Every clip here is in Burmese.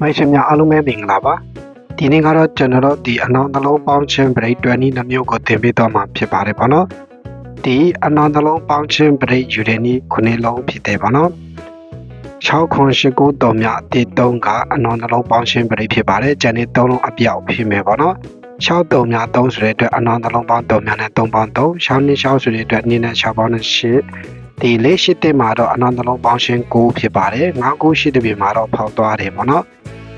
မိုက်ရှင်များအားလုံးပဲမင်္ဂလာပါဒီနေ့ကတော့ကျွန်တော်တို့ဒီအနောက်နှလုံးပေါင်းခြင်း break 20နှစ်မျိုးကိုသင်ပေးသွားမှာဖြစ်ပါတယ်ပေါ့နော်ဒီအနောက်နှလုံးပေါင်းခြင်း break ယူတဲ့နေ့ခုနှစ်လုံးဖြစ်တယ်ပေါ့နော်6ခွန်ရှိကိုတော်မြအတိ3ကအနောက်နှလုံးပေါင်းခြင်း break ဖြစ်ပါတယ်ကျန်တဲ့3လုံးအပြောက်ဖြစ်မယ်ပေါ့နော်6တုံများ3ဆိုတဲ့အတွက်အနောက်နှလုံးပေါင်းတုံများနဲ့3ပေါင်း3 6နှစ်6ဆိုတဲ့အတွက်2နဲ့6ပေါင်းနဲ့8 ဒီလေးရှိတဲ့မှာတော့အနောက်နှလုံးပေါင်းခြင်း9ဖြစ်ပါတယ်9 9ရှိတဲ့ပြင်မှာတော့ဖောက်သွားတယ်ပေါ့နော်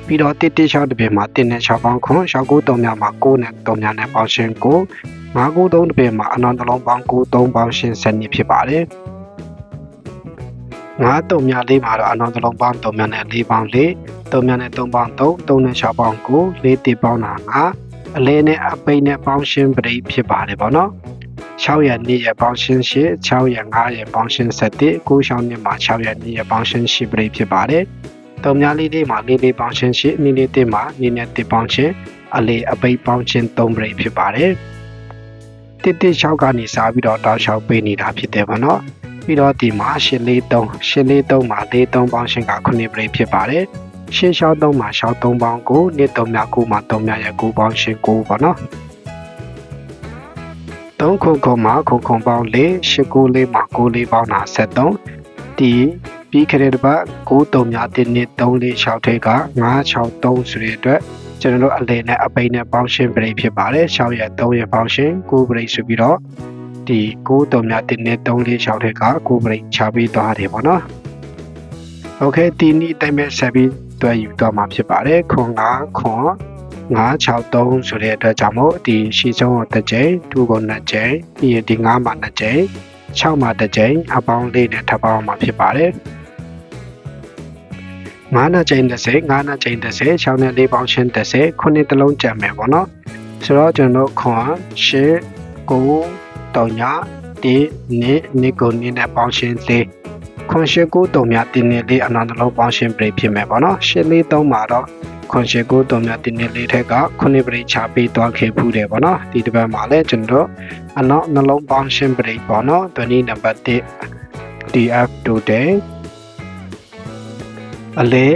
ပြီးတော့တစ်တစ်6တစ်ပြင်မှာ1နဲ့6ပေါင်းခွန်6 9 3များမှာ9နဲ့3များနဲ့ပေါင်းရှင်း9 5 9 3တစ်ပြင်မှာအနန္တလုံးပေါင်း9 3ပေါင်းရှင်း7နှစ်ဖြစ်ပါတယ်9 3များလေးမှာတော့အနန္တလုံးပေါင်း3များနဲ့4ပေါင်း4 3များနဲ့3ပေါင်း3 3နဲ့6ပေါင်း9 4တစ်ပေါင်းတာ9အလဲနဲ့အပိတ်နဲ့ပေါင်းရှင်းပရိဖြစ်ပါတယ်ဗောနော် 6ရက်နေ့ရက်ပေါင်းရှင်း8 6ရက်5ရက်ပေါင်းရှင်း7 9ရှောင်းနှစ်မှာ6ရက်နေ့ရက်ပေါင်းရှင်း8ပရိဖြစ်ပါတယ်တုံများလေးလေးမှာလေးလေးပေါင်းချင်းရှိနီလေးတစ်မှာနီနဲ့တစ်ပေါင်းချင်းအလေးအပိတ်ပေါင်းချင်း၃ပရိဖြစ်ပါတယ်တစ်တစ်6ကနေစားပြီးတော့တောက်လျှောက်ပေးနေတာဖြစ်တယ်ဗောနော်ပြီးတော့ဒီမှာရှစ်လေး3ရှစ်လေး3မှာလေး3ပေါင်းချင်းက9ပရိဖြစ်ပါတယ်ရှင်းရှောက်3မှာရှောက်3ပေါင်း9နှစ်3များ9မှာ3များရဲ့9ပေါင်းချင်း9ဗောနော် 3ခုခုမှာခုခုပေါင်း4 8ခုလေးမှာ9လေးပေါင်းတာ73ဒီပြီးခဲ့တဲ့တစ်ပတ်9တုံများ1နှစ်3 4 6ထိပ်က963ဆိုတဲ့အတွက်ကျွန်တော်တို့အလဲနဲ့အပိတ်နဲ့ပေါင်းရှင်းပရိတ်ဖြစ်ပါတယ်6ရက်3ရက်ပေါင်းရှင်း9ပရိတ်ဆိုပြီးတော့ဒီ9တုံများ1နှစ်3 4 6ထိပ်က9ပရိတ်ချပြီးသွားတယ်ပေါ့နော်โอเคဒီနေ့အတိုင်းပဲဆက်ပြီးတွဲယူသွားမှာဖြစ်ပါတယ်ခွန်9ခွန် 963ဆိုတဲ့အတွက်ကြောင့်မို့ဒီရှီဆုံးကိုတစ်ကြိမ်2ကို2ကြိမ်ပြီးရင်ဒီ9မှာ2ကြိမ်6မှာတစ်ကြိမ်အပေါင်းလေးနဲ့ထပ်ပေါင်းမှာဖြစ်ပါတယ်9နှစ်ချိန်30 9နှစ်ချိန်30 6နဲ့4ပေါင်းရှင်း30ခုနှစ်တလုံးကြံမယ်ပေါ့နော်ဆိုတော့ကျွန်တော်ခွန်ရှင်း9တောင်ညာဒီနေ့နေ့ကိုနေ့နဲ့ပေါင်းရှင်းလေးခွန်ရှင်း9တုံမြတင်းနေလေးအနန္တလုံးပေါင်းရှင်းပြဖြစ်မယ်ပေါ့နော်ရှင်းလေး3မှာတော့ ခွန်ရှင်း9တုံမြတင်းနေလေးထက်ကခုနှစ်ပြိချပေးသွားခဲ့ဖူးတယ်ပေါ့နော်ဒီတစ်ပတ်မှာလည်းကျွန်တော်အနောက်နှလုံးပေါင်းရှင်းပြပေါ့နော်20နံပါတ်1 DF today အလဲ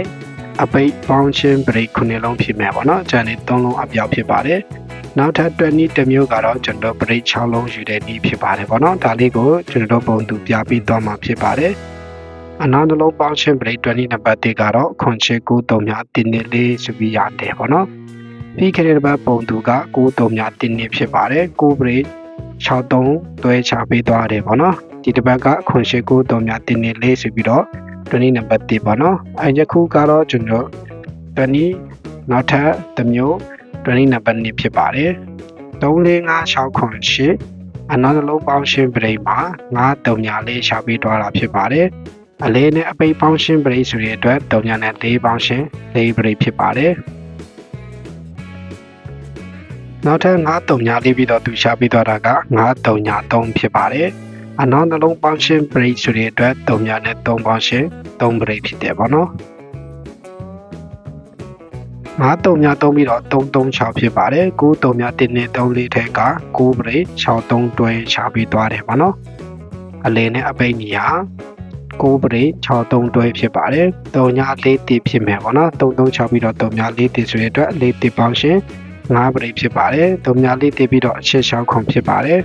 အပိတ်ပေါင်းချင်း break ခုနှစ်လုံးဖြစ်မယ်ပေါ့နော်။ကျန်တဲ့၃လုံးအပြောက်ဖြစ်ပါတယ်။နောက်ထပ်တွဲနည်းတစ်မျိုးကတော့ကျွန်တော် break 6လုံးယူတဲ့နည်းဖြစ်ပါတယ်ပေါ့နော်။ဒါလေးကိုကျွန်တော်ပုံသူပြပြီးသွားမှာဖြစ်ပါတယ်။ အနောက်တစ်လုံးပေါင်းချင်း break 20နံပါတ်1ကတော့ခွန်ချေ9 3မြတင်းနေလေးဆိုပြီးရတယ်ပေါ့နော်။ပြီးခဲ့တဲ့ဘက်ပုံသူက9 3မြတင်းနေဖြစ်ပါတယ်။9 break 6 3တွဲချပေးသွားတယ်ပေါ့နော်။ဒီတစ်ပတ်ကခွန်ချေ9 3မြတင်းနေလေးဆိုပြီးတော့20နံပါတ်1ပေါ့နော်အဲယခုကတော့ကျွန်တော်20နောက်ထပ်တစ်မျိုး20နံပါတ်2ဖြစ်ပါတယ်345 6ခွန်8အနောက်တစ်လုံးပေါင်းရှင်းပရိမှာ9တုံညာလေးရှာပြီးသွားတာဖြစ်ပါတယ် အလေးနဲ့အပိတ်ပေါင်းရှင်းပရိဆိုတဲ့အတွက်တုံညာနဲ့4ပေါင်းရှင်း4ပရိဖြစ်ပါတယ်နောက်ထပ်9တုံညာလေးပြီးတော့သူရှာပြီးသွားတာက9တုံညာ3ဖြစ်ပါတယ်အနောက်နှလုံးပေါင်းရှင်း break ဆိုတဲ့အတွက်3ညနဲ့3ပေါင်းရှင်း3 break ဖြစ်တယ်ပေါ့နော်ငါ3ည3ပြီးတော့336ဖြစ်ပါတယ်9 3ည1နဲ့3လေးထဲက9 break 6 3တွဲရှာပြီးသွားတယ်ပေါ့နော်အလင်းနဲ့အပိတ်ညီဟာ 9 break 6 3တွဲဖြစ်ပါတယ်3ည4တိဖြစ်မယ်ပေါ့နော်3 3 6ပြီးတော့3ည4တိဆိုတဲ့အတွက်4တိပေါင်းရှင်း9 break ဖြစ်ပါတယ်3ည4တိပြီးတော့အချက်6ခွန်ဖြစ်ပါတယ်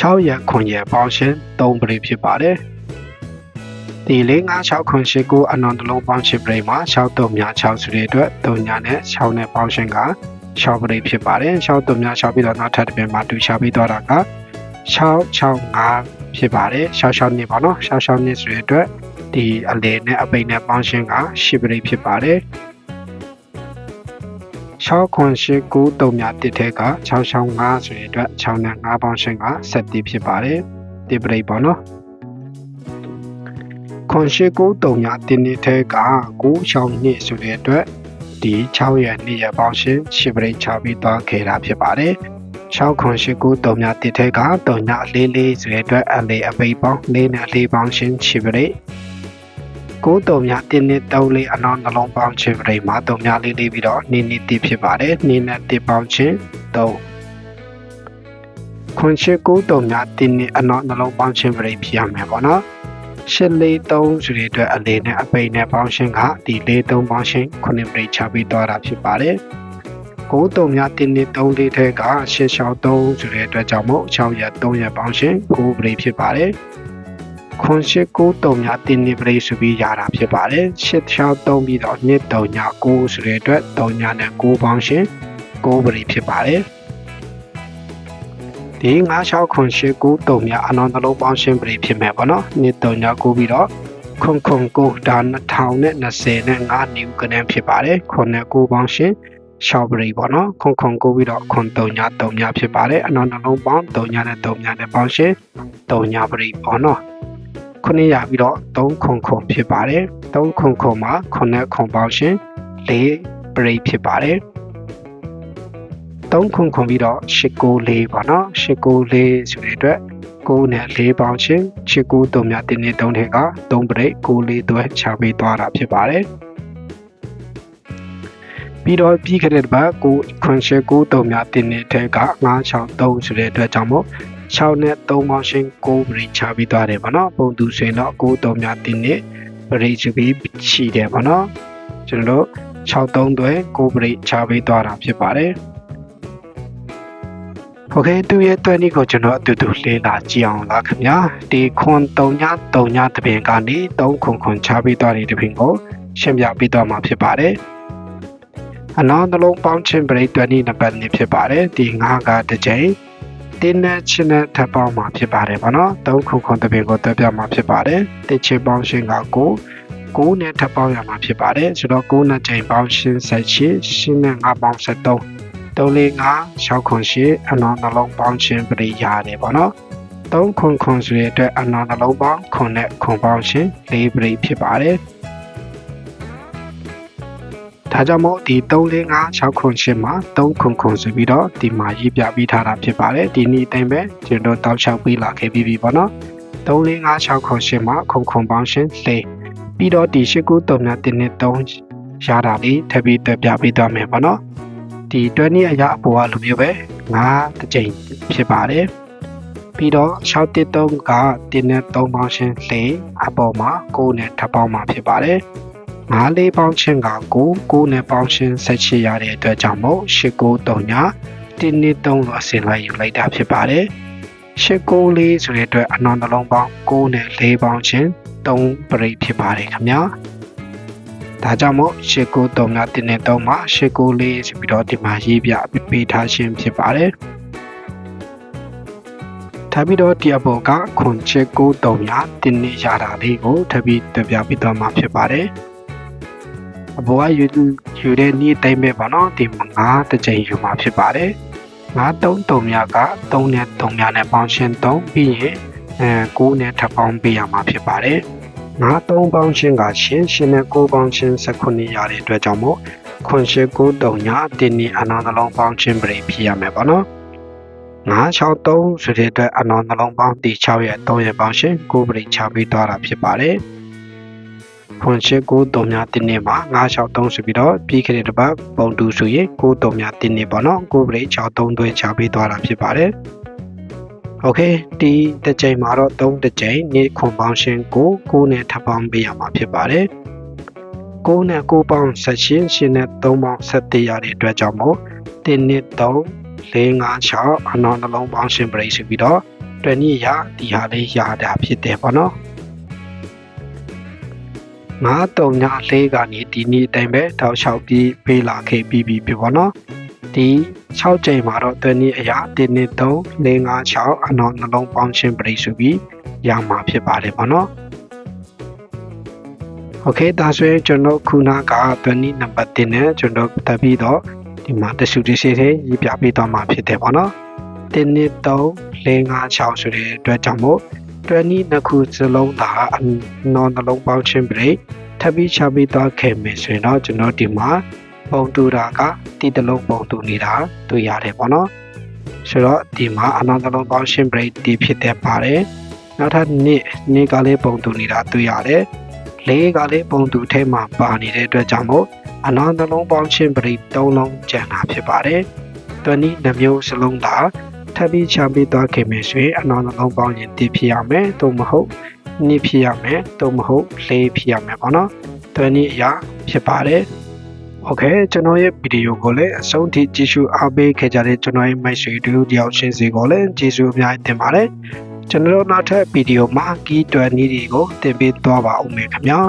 6ရက်ခွန်ရက်ပေါင်းရှင်း3ပရိဖြစ်ပါတယ်။ဒီလေး9 6ခွန်8ကိုအနန္တလုံးပေါင်းရှင်းပရိမှာ6တုံများ6ဆိုတဲ့အတွက်3ညနဲ့6နဲ့ပေါင်းရှင်းက6ပရိဖြစ်ပါတယ်။6တုံများ6ပြီးတော့နောက်ထပ်တစ်ပြင်မှာတူချပြီးတော့တာက6 6 5 ဖြစ်ပါတယ်။6 6နှစ်ပေါ့နော်။6 6နှစ်ဆိုတဲ့အတွက်ဒီအလေနဲ့အပိန်နဲ့ပေါင်းရှင်းက10ပရိဖြစ်ပါတယ်။6ခွန်8 9တုံများတစ်ထဲက665ဆိုတဲ့အတွက်6နဲ့5ပေါင်းရှင်းက7တိဖြစ်ပါတယ်တိပရိတ်ပေါ့နော်ခွန်8 9တုံများတစ်နှစ်ထဲက9ရှောင်းနှစ်ဆိုတဲ့အတွက်ဒီ6ရက်နှစ်ရက်ပေါင်းရှင်း10ပရိတ်ချပြီးသွားခဲ့တာဖြစ်ပါတယ် 6ခွန်8 9တုံများတစ်ထဲကတုံညာလေးလေးဆိုတဲ့အတွက်အလေးအပိတ်ပေါင်း၄နဲ့၄ပေါင်းရှင်း10ပရိတ်ကိုတုံများတင်းနှစ်သုံးလေးအနောက်နှလုံးပေါင်းခြင်းပရိမှာတုံများလေးလေးပြီးတော့နေနေတိဖြစ်ပါတယ်နေနဲ့တိပေါင်းခြင်းသုံးခွန်ချစ်ကိုတုံများတင်းနှစ်အနောက်နှလုံးပေါင်းခြင်းပရိဖြစ်ရမယ်ပေါ့နော်ရှစ်လေး3ဆိုတဲ့အတွက်အလေးနဲ့အပိန်နဲ့ပေါင်းရှင်းကဒီလေး3ပေါင်းရှင်း9ပြိတ်ချပြီးသွားတာဖြစ်ပါတယ် ကို3များတင်းနေ3လေးထဲကရှင်းရှောင်း3ဆိုတဲ့အတွက်ကြောင့်မို့6ရက်3ရက်ပေါင်းရှင်9ပရိဖြစ်ပါတယ်ခွန်ရှိကိုတုံညာတင်းနေပရိဆိုပြီးရတာဖြစ်ပါတယ်။ရှစ်ချောင်းသုံးပြီးတော့နှစ်တုံညာကိုဆိုတဲ့အတွက်တုံညာနဲ့ကိုပေါင်းရှင်ကိုပရိဖြစ်ပါတယ်။ဒီ9ချောင်းခွန်ရှိကိုတုံညာအနန္တလုံးပေါင်းရှင်ပရိဖြစ်မယ်ပေါ့နော်။နှစ်တုံညာကိုပြီးတော့ခွန်ခွန်ကိုဒါ2025နဲ့9နီးကနန်းဖြစ်ပါတယ်။ခွန်နဲ့ကိုပေါင်းရှင်9 strawberry ပေါ့နော်ခွန်ခွန်ကိုပြီးတော့ခွန်၃ည၃ညဖြစ်ပါတယ်အနောက်နှလုံးပေါင်း၃ညနဲ့၃ညနဲ့ပေါင်းရှင်၃ညပရိပေါ့နော်ခုနှစ်ရပြီးတော့3ခွန်ခွန်ဖြစ်ပါတယ်3ခွန်ခွန်မှာခုနှစ်ခွန်ပေါင်းရှင်၄ပရိဖြစ်ပါတယ်3ခွန်ခွန်ပြီးတော့6ကို4ပေါ့နော်6ကို4ဆိုတဲ့အတွက်9နဲ့4ပေါင်းရှင်6ကို3များတင်းနေ3ထဲက3ပရိတ်9လေးသွဲချပေးသွားတာဖြစ်ပါတယ်။ ပြီးတော့ပြီးခဲ့တဲ့ဘက်ကိုခွန်ရှယ်9တုံများတင်နေတဲ့က963ဆိုတဲ့အတွက်ကြောင့်မို့6နဲ့3ပေါင်းရှင်း9ပရိချပြီးသွားတယ်ဗောနော်ပုံသူဆိုရင်တော့9တုံများတင်နေပရိချပြီးရှိတယ်ဗောနော်ကျွန်တော်တို့63သွဲ9ပရိချပြီးသွားတာဖြစ်ပါတယ်โอเคသူရဲ့တွဲနည်းကိုကျွန်တော်အတူတူလေ့လာကြည့်အောင်လားခင်ဗျာဒီခွန်3ည3ညတပင်ကနေ3ခွန်ခွန်ချပြီးသွားတဲ့တပင်ကိုရှင်းပြပေးသွားမှာဖြစ်ပါတယ် အနောက်နှလုံးပေါင်းခြင်းပရိတ်တွဲနည်းနံပါတ်2ဖြစ်ပါတယ်ဒီ9ကတစ်ချိန်တင်းနဲ့ချင်းနဲ့ထပ်ပေါင်းမှာဖြစ်ပါတယ်ဗောနော်3ခွန်ခွန်တပင်ကိုတွဲပြမှာဖြစ်ပါတယ်တစ်ချင်းပေါင်းရှင်းက9 9နဲ့ထပ်ပေါင်းရမှာဖြစ်ပါတယ်ဆိုတော့9နဲ့ချိန်ပေါင်းရှင်းဆက်ချရှင်းနဲ့9ပေါင်း73 345 6ခွန်ရှိအနောင်နှလုံးပေါင်းခြင်းပရိယာတယ်ပေါ့နော်3ခွန်ခွန်ဆိုတဲ့အတွက်အနောင်နှလုံးပေါင်းခွန်နဲ့ခွန်ပေါင်းခြင်း၄ပရိဖြစ်ပါတယ် ဒါကြောင့်မို့ဒီ345 6ခွန်ရှင်းမှာ3ခွန်ခွန်ဆိုပြီးတော့ဒီမှာရေးပြပြီးထားတာဖြစ်ပါတယ်ဒီနေ့အတိုင်းပဲကျွန်တော်တောက်လျှောက်ပေးလာခဲ့ပြီးပြီပေါ့နော်345 6ခွန်ရှင်းမှာခွန်ခွန်ပေါင်းရှင်း၄ပြီးတော့ဒီ89 3နဲ့တင်းနဲ့3ရတာလေးထပ်ပြီးတက်ပြပေးသွားမယ်ပေါ့နော်ဒီတွဲနည်းအရာအပေါ်ကလိုမျိုးပဲ9တစ်ကြိမ်ဖြစ်ပါတယ်ပြီးတော့613ကတင်းနဲ့3ပေါင်းရှင်း၄အပေါ်မှာ9နဲ့ထပ်ပေါင်းမှာဖြစ်ပါတယ် 9လေးပေါင်းချင်းက9 9နဲ့ပေါင်းချင်းဆက်ချရတဲ့အတွက်ကြောင့်မို့8939ညတင်းနဲ့3လို့အစင်လိုက်ယူလိုက်တာဖြစ်ပါတယ်89လေးဆိုတဲ့အတွက်အနောင်နှလုံးပေါင်း9နဲ့4ပေါင်းချင်း3ပရိတ်ဖြစ်ပါတယ်ခင်ဗျာဒါကြောင့်မို့ရှစ်ကို3ကတင်းနဲ့3မှာရှစ်ကို4ဆိုပြီးတော့ဒီမှာရေးပြပေးထားခြင်းဖြစ်ပါတယ်။ထပ်ပြီးတော့ဒီအပေါ်ကခွန်ချစ်ကို3ညတင်းနဲ့ရတာလေးကိုထပ်ပြီးတပြပြတော့မှာဖြစ်ပါတယ်။ အပေါ်ကယူယူတဲ့နေ့တိုင်းပဲပေါ့နော်ဒီမှာ9တစ်ချိန်ယူမှာဖြစ်ပါတယ်။9 3 3မြက3နဲ့3မြနဲ့ပေါင်းရှင်း3ပြီးရင်အဲ9နဲ့ထပ်ပေါင်းပေးရမှာဖြစ်ပါတယ်။ငါးသုံးပေါင်းချင်းကရှင်ရှင်နဲ့ကိုးပေါင်းချင်း19ရတဲ့အတွက်ကြောင့်မို့ခွန်ရှိကိုးတုံညာတင်းနီအနောင်နှလုံးပေါင်းချင်းပြိဖြစ်ရမယ်ပေါ့နော်963ဆိုတဲ့အတွက်အနောင်နှလုံးပေါင်းတီ6ရဲ့3ရဲ့ပေါင်းရှင်ကိုးပြိချပေးသွားတာဖြစ်ပါတယ် ခွန်ရှိကိုးတုံညာတင်းနီမှာ963ဆိုပြီးတော့ပြီးခဲ့တဲ့တစ်ပတ်ပုံတူဆိုရင်ကိုးတုံညာတင်းနီပေါ့နော်ကိုးပြိ63သွဲချပေးသွားတာဖြစ်ပါတယ်โอเคဒီတစ်ကြိမ်မှာတော့3တစ်ကြိမ်နေ့ခွန်ပေါင်းရှင်းကို9နဲ့ထပ်ပေါင်းပေးရမှာဖြစ်ပါတယ်9နဲ့9ပေါင်းဆက်ရှင်းရှင်းနဲ့3ပေါင်းဆက်တရတဲ့အတွက်ကြောင့်မို့1နှစ်3 4 5 6အနောက်နှလုံးပေါင်းရှင်းပရိဆိုပြီးတော့တွင်နေ့ရဒီဟာလေးရတာဖြစ်တယ်ပေါ့နော် ငါတုံညာလေးကနေဒီနေ့အတိုင်းပဲတောက်လျှောက်ပြီးပေးလာခဲ့ပြီးပြီပေါ့နော်ဒီ6ကြိမ်မှာတော့တွင်းနည်းအရာ1 2 3 4 5 6အနောက်နှလုံးပေါင်းခြင်းပြိစုပြီးရမှာဖြစ်ပါတယ်ပေါ့နော်โอเคဒါဆိုရင်ကျွန်တော်ခုနကတွင်းနည်းနံပါတ်1နဲ့ကျွန်တော်တက်ပြီးတော့ဒီမှာတဆူတစီသေးရေးပြပေးသွားမှာဖြစ်တယ်ပေါ့နော်1 2 3 4 5 6ဆိုတဲ့အတွက်ကြောင့်မို့ တွင်းနည်းနှစ်ခုစလုံးသာအနော်နှလုံးပေါင်းခြင်းပြိထပ်ပြီးချပြီးသွားခဲ့မယ်ဆိုရင်တော့ကျွန်တော်ဒီမှာပုံတူတာကတီတလုံးပုံတူနေတာတွေ့ရတယ်ပေါ့နော်ဆိုတော့ဒီမှာအနောက်တလုံးပေါင်းရှင်း break ဒီဖြစ်တဲ့ပါတယ်နောက်ထပ်နေ့နေ့ကလေးပုံတူနေတာတွေ့ရတယ်လေးကလေးပုံတူထဲမှာပါနေတဲ့အတွက်ကြောင့်မို့အနောက်တလုံးပေါင်းရှင်း break ၃လုံးကျန်တာဖြစ်ပါတယ်တွနည်းနှမျိုးစလုံးသာ ထပ်ပြီးချပြီးသွားခင်မယ်ဆိုရင်အနောက်နှလုံးပေါင်းရင်တည်ဖြစ်ရမယ်သို့မဟုတ် နှစ်ဖြစ်ရမယ်သို့မဟုတ်လေးဖြစ်ရမယ်ပေါ့နော်တွဲနည်းအရာဖြစ်ပါတယ်โอเคကျွန်တော်ရဲ့ဗီဒီယိုကိုလည်းအဆုံးထိကြည့်ရှုအားပေးခဲ့ကြတဲ့ကျွန်တော်ရဲ့မိတ်ဆွေတို့တယောက်ချင်းစီကိုလည်းကျေးဇူးအများကြီးတင်ပါတယ်ကျွန်တော်တို့နောက်ထပ်ဗီဒီယိုမှာကီးတွဲနည်းတွေကိုတင်ပေးသွားပါဦးမယ်ခင်ဗျာ